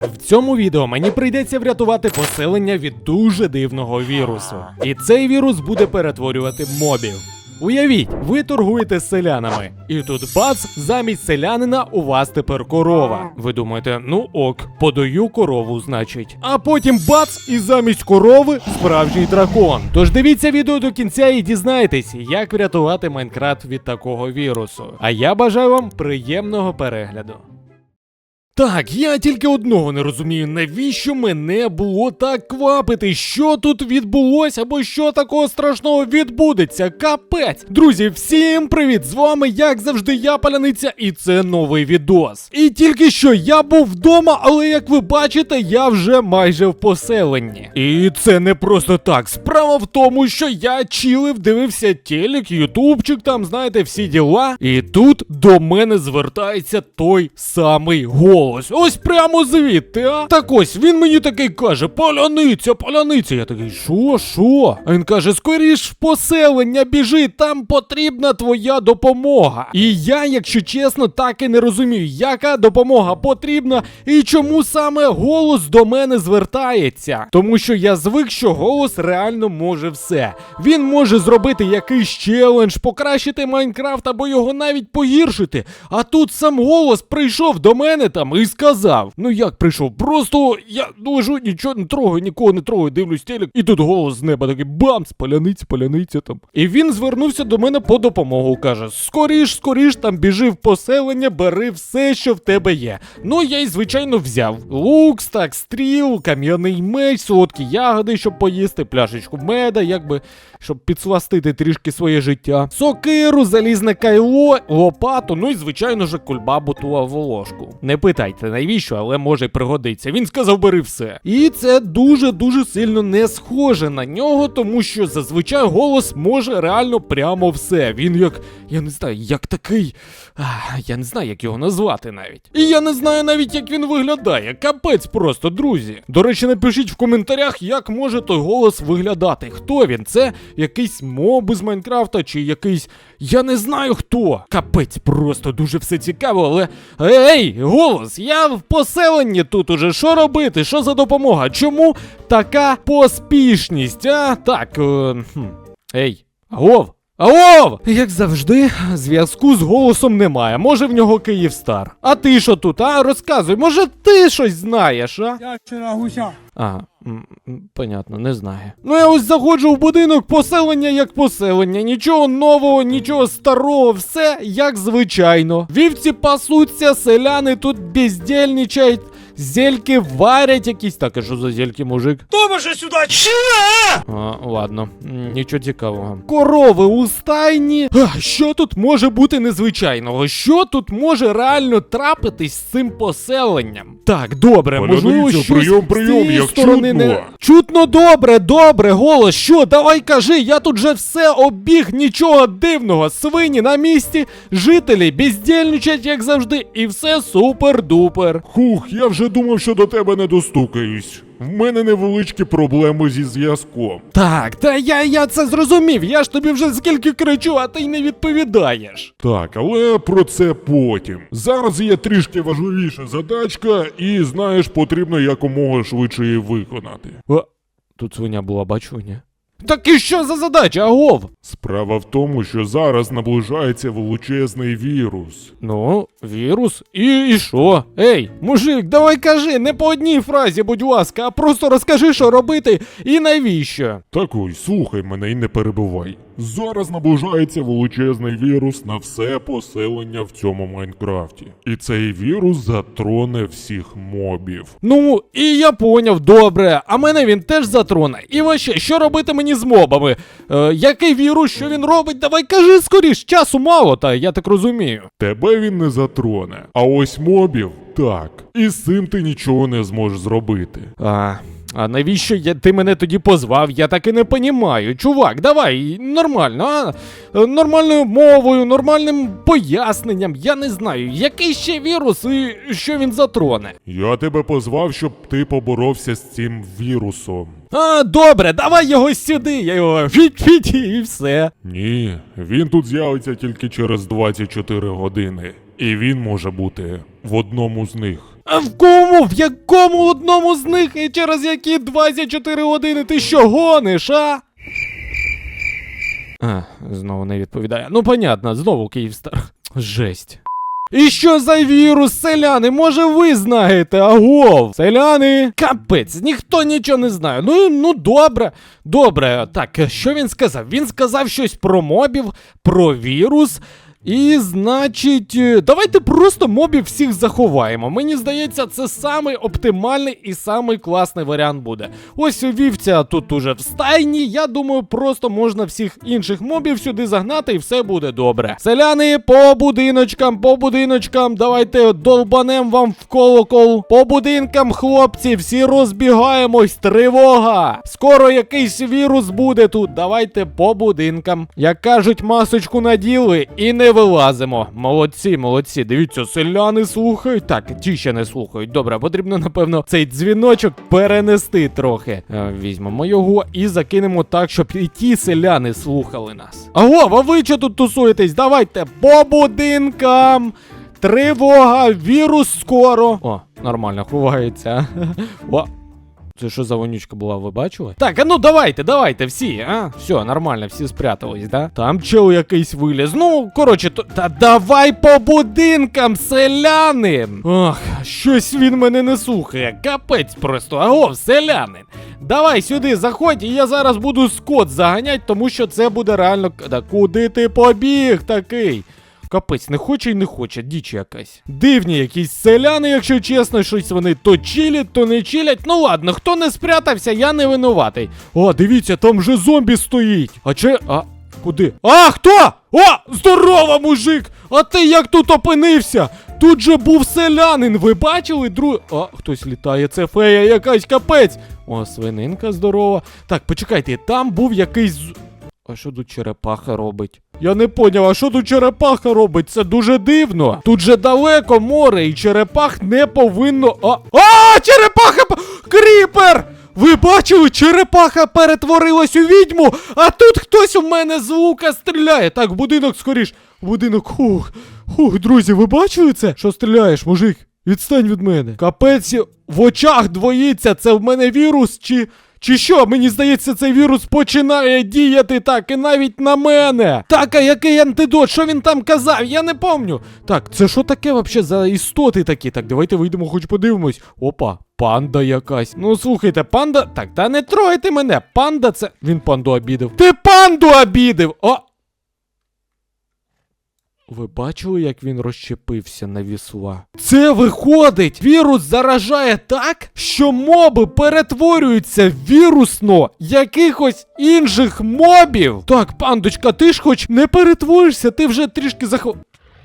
В цьому відео мені прийдеться врятувати поселення від дуже дивного вірусу. І цей вірус буде перетворювати мобів. Уявіть, ви торгуєте з селянами, і тут бац, замість селянина у вас тепер корова. Ви думаєте, ну ок, подаю корову, значить. А потім бац, і замість корови справжній дракон. Тож дивіться відео до кінця і дізнайтесь, як врятувати Майнкрафт від такого вірусу. А я бажаю вам приємного перегляду. Так, я тільки одного не розумію, навіщо мене було так квапити? Що тут відбулося, або що такого страшного відбудеться? Капець! Друзі, всім привіт! З вами, як завжди, я паляниця, і це новий відос. І тільки що я був вдома, але як ви бачите, я вже майже в поселенні. І це не просто так. Справа в тому, що я чилив, дивився телек, ютубчик, там, знаєте, всі діла. І тут до мене звертається той самий голос. Ось прямо звідти, а? Так ось він мені такий каже: Поляниця, поляниця. Я такий, що, що? А він каже: скоріш в поселення біжи, там потрібна твоя допомога. І я, якщо чесно, так і не розумію, яка допомога потрібна і чому саме голос до мене звертається. Тому що я звик, що голос реально може все. Він може зробити якийсь челендж, покращити Майнкрафт або його навіть погіршити. А тут сам голос прийшов до мене там і сказав: Ну як прийшов? Просто я лежу, нічого не трогаю, нікого не трогаю, дивлюсь телек, і тут голос з неба такий бамс, паляниця, паляниця там. І він звернувся до мене по допомогу. каже: Скоріш, скоріш там біжи в поселення, бери все, що в тебе є. Ну я й звичайно взяв лук, стак стріл, кам'яний меч, солодкі ягоди, щоб поїсти, пляшечку меда, якби щоб підсластити трішки своє життя. Сокиру, залізне кайло, лопату, ну і звичайно ж кульбабу ту волошку. Не питайте навіщо, але може й пригодиться. Він сказав, бери все. І це дуже дуже сильно не схоже на нього, тому що зазвичай голос може реально прямо все. Він як, я не знаю, як такий. Я не знаю, як його назвати навіть. І я не знаю навіть, як він виглядає. Капець просто, друзі. До речі, напишіть в коментарях, як може той голос виглядати. Хто він? Це якийсь моб із Майнкрафта чи якийсь. Я не знаю хто. Капець, просто дуже все цікаво, але. Ей, голос, я в поселенні тут уже. Що робити? Що за допомога? Чому така поспішність? А? Так. Е, хм. Ей, агов! Агов! Як завжди, зв'язку з голосом немає. Може в нього Київстар. А ти що тут, а? Розказуй, може ти щось знаєш, а? Я вчора гуся. А, м, м, понятно, не знаю. Ну я ось заходжу в будинок, поселення як поселення, нічого нового, нічого старого, все як звичайно. Вівці пасуться, селяни тут бездельничають, зельки варять якісь. Так, а що за зельки, мужик? Томаша сюди! А, ладно, нічого цікавого. Корови у стайні. А, що тут може бути незвичайного? Що тут може реально трапитись з цим поселенням? Так, добре, можливо, щось прийом, з прийом, цієї як сторони не... чутно. Чутно добре, добре, голос. Що? Давай кажи, я тут же все обіг, нічого дивного. Свині на місці, жителі бездільничать, як завжди, і все супер-дупер. Хух, я вже думав, що до тебе не достукаюсь. В мене невеличкі проблеми зі зв'язком. Так, та я, я це зрозумів. Я ж тобі вже скільки кричу, а ти й не відповідаєш. Так, але про це потім. Зараз є трішки важливіша задачка, і знаєш, потрібно якомога швидше її виконати. О, тут свиня була, бачу, ні? Так і що за задача, агов? Справа в тому, що зараз наближається величезний вірус. Ну, вірус, і, і що? Ей, мужик, давай кажи, не по одній фразі, будь ласка, а просто розкажи, що робити і навіщо. Так ось, слухай мене і не перебивай. Зараз наближається величезний вірус на все поселення в цьому Майнкрафті. І цей вірус затроне всіх мобів. Ну, і я поняв, добре, а мене він теж затроне. І вообще, що робити мені з мобами? Е, який вірус, що він робить? Давай кажи скоріш, часу мало, та я так розумію. Тебе він не затроне, а ось мобів так. І з цим ти нічого не зможеш зробити. А, а навіщо я, ти мене тоді позвав? Я так і не понімаю. Чувак, давай, нормально, а? Нормальною мовою, нормальним поясненням. Я не знаю, який ще вірус і що він затроне. Я тебе позвав, щоб ти поборовся з цим вірусом. А, добре, давай його сюди, я його фіть-фіть і все. Ні, він тут з'явиться тільки через 24 години. І він може бути в одному з них. А в кому? В якому одному з них і через які 24 години ти що гониш, а? А, знову не відповідає. Ну, понятно, знову Київстар. Жесть. І що за вірус, селяни? Може ви знаєте, агов? Селяни? Капець, ніхто нічого не знає. Ну, ну добре. Добре, так, що він сказав? Він сказав щось про мобів, про вірус. І значить, е, давайте просто мобів всіх заховаємо. Мені здається, це самий оптимальний і самий класний варіант буде. Ось вівця тут уже в стайні. Я думаю, просто можна всіх інших мобів сюди загнати і все буде добре. Селяни по будиночкам, по будиночкам. Давайте долбанем вам в колокол. По будинкам, хлопці, всі розбігаємось. Тривога! Скоро якийсь вірус буде тут. Давайте по будинкам. Як кажуть, масочку наділи і не вилазимо. Молодці, молодці. Дивіться, селяни слухають. Так, ті ще не слухають. Добре, потрібно, напевно, цей дзвіночок перенести трохи. Е, Візьмемо його і закинемо так, щоб і ті селяни слухали нас. Аго, а ви що тут тусуєтесь? Давайте по будинкам. Тривога, вірус скоро. О, нормально, ховається. О, це що за вонючка була, ви бачили? Так, а ну давайте, давайте, всі, а? Все, нормально, всі спрятались, да? Там чел якийсь виліз. Ну, коротше, то. Та давай по будинкам, селяни! Ох, щось він мене не слухає. Капець просто. Аго, селянин. Давай сюди, заходь, і я зараз буду скот заганять, тому що це буде реально. Да куди ти побіг такий? Капець, не хоче і не хоче, діч якась. Дивні якісь селяни, якщо чесно, щось вони то чилять, то не чилять. Ну ладно, хто не спрятався, я не винуватий. О, дивіться, там вже зомбі стоїть. А чи. А. Куди? А, хто? О, здорово, мужик! А ти як тут опинився? Тут же був селянин, ви бачили, друг. А, хтось літає, це фея якась капець. О, свининка здорова. Так, почекайте, там був якийсь. а що тут черепаха робить? Я не поняв, а що тут черепаха робить? Це дуже дивно. Тут же далеко море, і черепах не повинно. А, а черепаха! Кріпер! Ви бачили, черепаха перетворилась у відьму, а тут хтось у мене з лука стріляє. Так, будинок скоріш. Будинок. Хух. Хух, друзі, ви бачили це? Що стріляєш, мужик? Відстань від мене. Капець в очах двоїться. Це в мене вірус чи. Чи що, мені здається, цей вірус починає діяти так і навіть на мене. Так, а який антидот? Що він там казав? Я не помню. Так, це що таке вообще за істоти такі? Так, давайте вийдемо, хоч подивимось. Опа, панда якась. Ну слухайте, панда. Так, та не трогайте мене. Панда це. Він панду обідав. Ти панду обідав! О! Ви бачили, як він розщепився на вісла? Це виходить! Вірус заражає так, що моби перетворюються вірусно якихось інших мобів. Так, пандочка, ти ж хоч не перетворишся, ти вже трішки захо.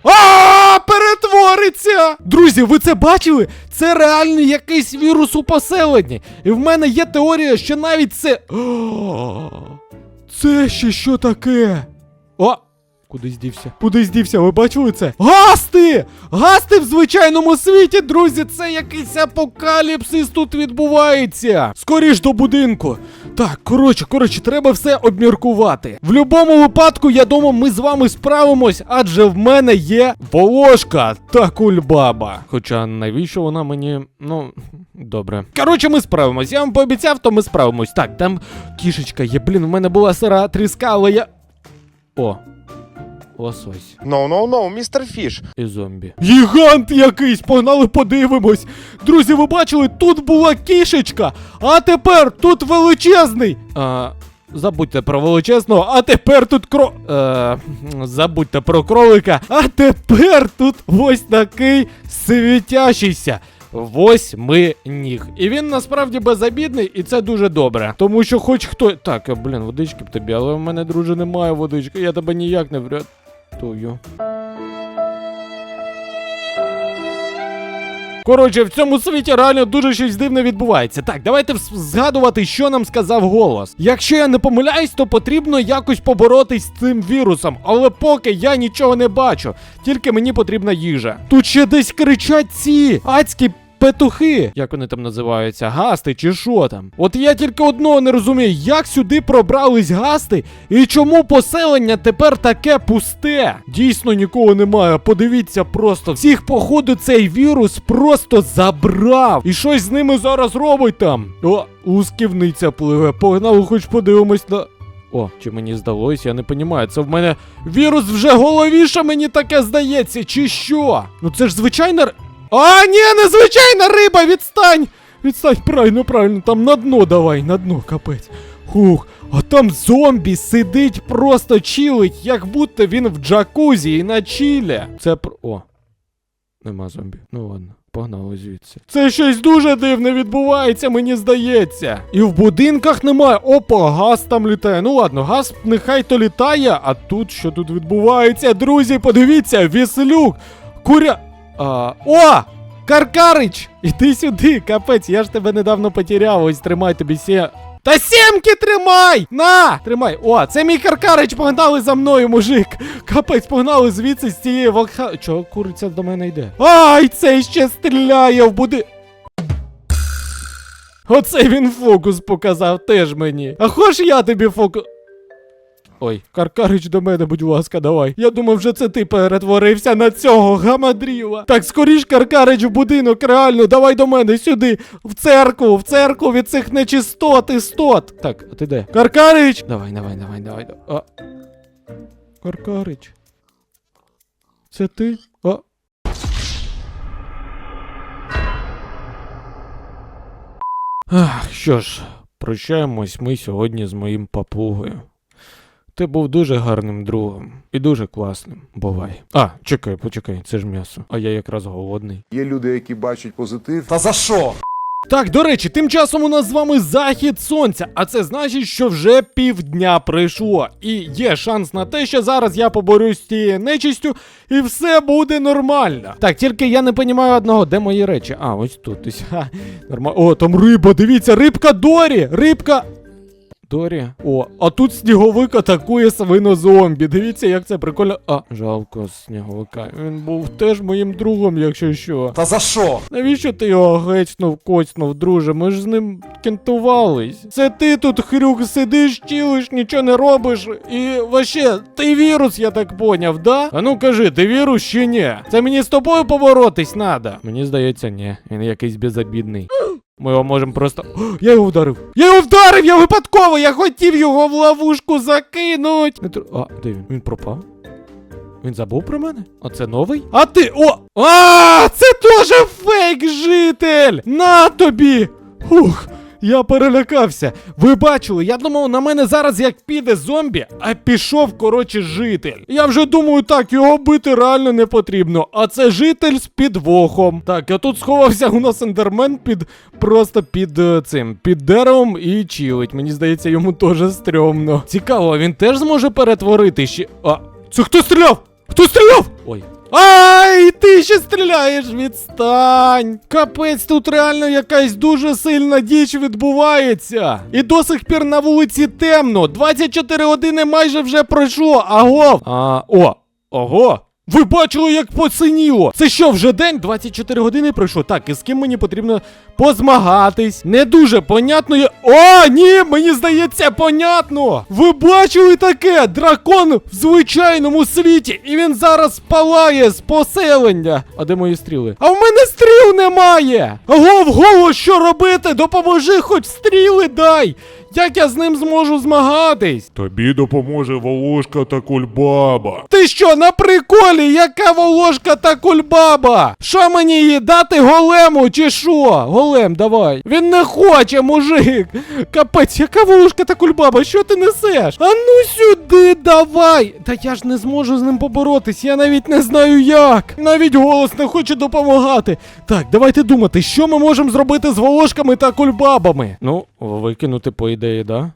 А, перетвориться! Друзі, ви це бачили? Це реальний якийсь вірус у поселенні. І в мене є теорія, що навіть це. Це ще що таке? О! Куди здівся? Куди здівся? Ви бачили це? Гасти! Гасти в звичайному світі, друзі! Це якийсь апокаліпсис тут відбувається. Скоріш до будинку. Так, коротше, коротше, треба все обміркувати. В будь-якому випадку, я думаю, ми з вами справимось, адже в мене є волошка та кульбаба. Хоча навіщо вона мені. Ну, добре. Коротше, ми справимось. Я вам пообіцяв, то ми справимось. Так, там кішечка є. Блін, у мене була сира тріска, але я. О. Лосось No, no, no, містер Фіш. і зомбі. Гігант якийсь, погнали подивимось. Друзі, ви бачили, тут була кішечка, а тепер тут величезний. А, забудьте про величезного, а тепер тут кро. Е, забудьте про кролика, а тепер тут ось такий світящийся. Восьми ніг. І він насправді безобідний, і це дуже добре. Тому що хоч хто. Так, блін, водички б тобі, але в мене, друже, немає водички, я тебе ніяк не врятую. Коротше, в цьому світі реально дуже щось дивне відбувається. Так, давайте згадувати, що нам сказав голос. Якщо я не помиляюсь, то потрібно якось поборотись з цим вірусом. Але поки я нічого не бачу, тільки мені потрібна їжа. Тут ще десь кричать ці адські петухи, як вони там називаються, гасти чи що там. От я тільки одного не розумію, як сюди пробрались гасти і чому поселення тепер таке пусте. Дійсно нікого немає. Подивіться просто. Всіх, походу, цей вірус просто забрав. І щось з ними зараз робить там. О, лусківниця пливе. Погнали, хоч подивимось на. О, чи мені здалось, я не розумію. Це в мене вірус вже головіше, мені таке здається, чи що? Ну це ж звичайна. А, ні, не звичайна риба! Відстань! Відстань, правильно, правильно, там на дно давай, на дно, капець. Хух, а там зомбі сидить, просто чилить, як будто він в джакузі і на чілі. Це про. О. Нема зомбі. Ну ладно, погнали звідси. Це щось дуже дивне відбувається, мені здається. І в будинках немає. Опа, газ там літає. Ну ладно, газ нехай то літає, а тут що тут відбувається? Друзі, подивіться, віслюк, куря. А, о! Каркарич! Іди сюди, капець, я ж тебе недавно потеряв. Ось тримай тобі сє. Та сімки тримай! На! Тримай! О, це мій каркарич, погнали за мною, мужик! Капець, погнали звідси з цієї волха. Чого куриця до мене йде? Ай, цей ще стріляє в буди. Оце він фокус показав теж мені. А хоч я тобі фокус. Ой, Каркарич до мене, будь ласка, давай. Я думав, вже це ти перетворився на цього гамадріла. Так, скоріш, Каркарич в будинок, реально, давай до мене сюди, в церкву, в церкву від цих нечистот істот. Так, а ти де? Каркарич! Давай, давай, давай, давай. А... Каркарич. Це ти? А... Ах, що ж, прощаємось ми сьогодні з моїм папугою. Ти був дуже гарним другом і дуже класним. Бувай. А, чекай, почекай, це ж м'ясо. А я якраз голодний. Є люди, які бачать позитив. Та за що? Так, до речі, тим часом у нас з вами захід сонця, а це значить, що вже півдня пройшло. І є шанс на те, що зараз я поборюсь з тією нечистю, і все буде нормально. Так, тільки я не розумію одного, де мої речі. А, ось тут. Ось, ха, нормально. О, там риба, дивіться, рибка Дорі! Рибка. Дорі. О, а тут сніговик атакує свинозомбі. Дивіться, як це прикольно. А, жалко сніговика. Він був теж моїм другом, якщо що. Та за що? Навіщо ти його гецнув, коцнув, друже? Ми ж з ним кентувались. Це ти тут, хрюк, сидиш, чилиш, нічого не робиш. І вообще, ти вірус, я так поняв, да? А ну кажи, ти вірус чи ні? Це мені з тобою поборотись надо? Мені здається, ні. Він якийсь безобідний. Ми його можемо просто. О, я його вдарив! Я його вдарив! Я випадково! Я хотів його в ловушку закинуть! Не тр- А, де він? Він пропав? Він забув про мене? А це новий? А ти. О! А, це теж фейк житель! На тобі! Ух! Я перелякався. Ви бачили, я думав, на мене зараз як піде зомбі, а пішов, коротше, житель. Я вже думаю, так, його бити реально не потрібно. А це житель з підвохом. Так, а тут сховався у нас ендермен під просто під е, цим, під деревом і чилить. Мені здається, йому теж стрьомно. Цікаво, він теж зможе перетворити ще. А, це хто стріляв? Хто стріляв? Ой. Ай, ти ще стріляєш, відстань! Капець, тут реально якась дуже сильна діч відбувається. І до сих пір на вулиці темно. 24 години майже вже пройшло. Аго! А, о, ого! Ви бачили, як посиніло? Це що, вже день? 24 години пройшло. Так, і з ким мені потрібно позмагатись? Не дуже понятно. Я... О, ні, мені здається, понятно. Ви бачили таке? Дракон в звичайному світі, і він зараз палає з поселення. А де мої стріли? А в мене стріл немає. Аго, в що робити? Допоможи, хоч стріли дай. Як я з ним зможу змагатись? Тобі допоможе волошка та кульбаба. Ти що, на приколі? Яка волошка та кульбаба? Що мені її дати голему чи що? Голем, давай. Він не хоче, мужик. Капець, яка волошка та кульбаба? Що ти несеш? А ну сюди, давай. Та я ж не зможу з ним поборотись, я навіть не знаю як. Навіть голос не хоче допомагати. Так, давайте думати, що ми можемо зробити з волошками та кульбабами. Ну, викинути по ідеї, да?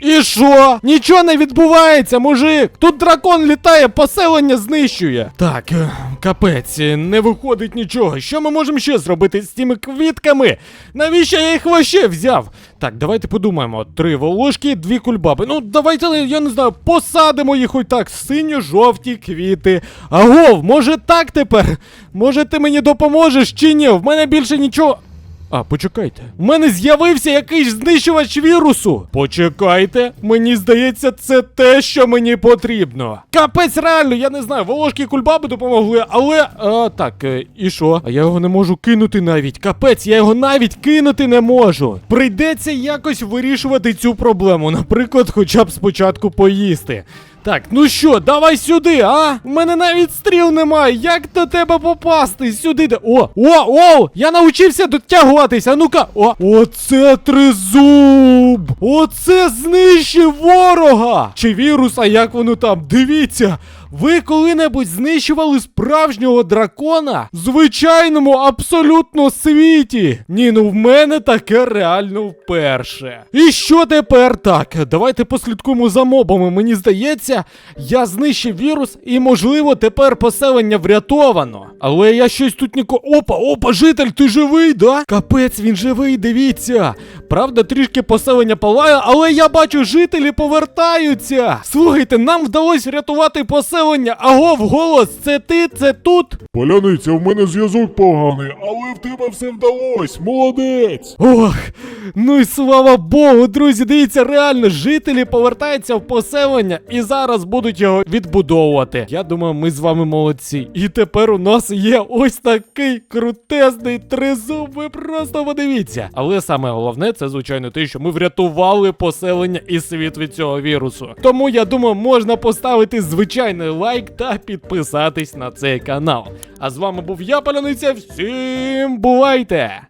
І що? Нічого не відбувається, мужик. Тут дракон літає, поселення знищує. Так, е, капець, не виходить нічого. Що ми можемо ще зробити з цими квітками? Навіщо я їх вообще взяв? Так, давайте подумаємо. Три волошки, дві кульбаби. Ну, давайте, я не знаю, посадимо їх хоч так. Синьо-жовті квіти. Агов, може так тепер? Може ти мені допоможеш чи ні? В мене більше нічого. А, почекайте. У мене з'явився якийсь знищувач вірусу. Почекайте, мені здається, це те, що мені потрібно. Капець, реально, я не знаю, волошки і кульбаби допомогли, але. А, так, е, і що? А я його не можу кинути навіть. Капець, я його навіть кинути не можу. Прийдеться якось вирішувати цю проблему. Наприклад, хоча б спочатку поїсти. Так, ну що, давай сюди, а? У мене навіть стріл немає. Як до тебе попасти? Сюди. де- О, о, о! Я навчився дотягуватися. Ну-ка. О, оце тризуб! Оце знищив ворога! Чи вірус, а як воно там? Дивіться! Ви коли-небудь знищували справжнього дракона? В звичайному абсолютно світі. Ні, ну в мене таке реально вперше. І що тепер так? Давайте послідкуємо за мобами. Мені здається, я знищив вірус, і можливо тепер поселення врятовано. Але я щось тут ніко. Опа, опа, житель, ти живий, да? Капець, він живий, дивіться. Правда, трішки поселення палає, але я бачу, жителі повертаються. Слухайте, нам вдалося врятувати поселення. Агов, голос, це ти, це тут. Поляниця, в мене зв'язок поганий, але в тебе все вдалось. Молодець. Ох, ну і слава Богу, друзі, дивіться, реально, жителі повертаються в поселення і зараз будуть його відбудовувати. Я думаю, ми з вами молодці. І тепер у нас є ось такий крутезний тризуб. Ви просто подивіться. Але саме головне, це звичайно те, що ми врятували поселення і світ від цього вірусу. Тому я думаю, можна поставити звичайний лайк та підписатись на цей канал. А з вами був я, Паляниця. Всім бувайте!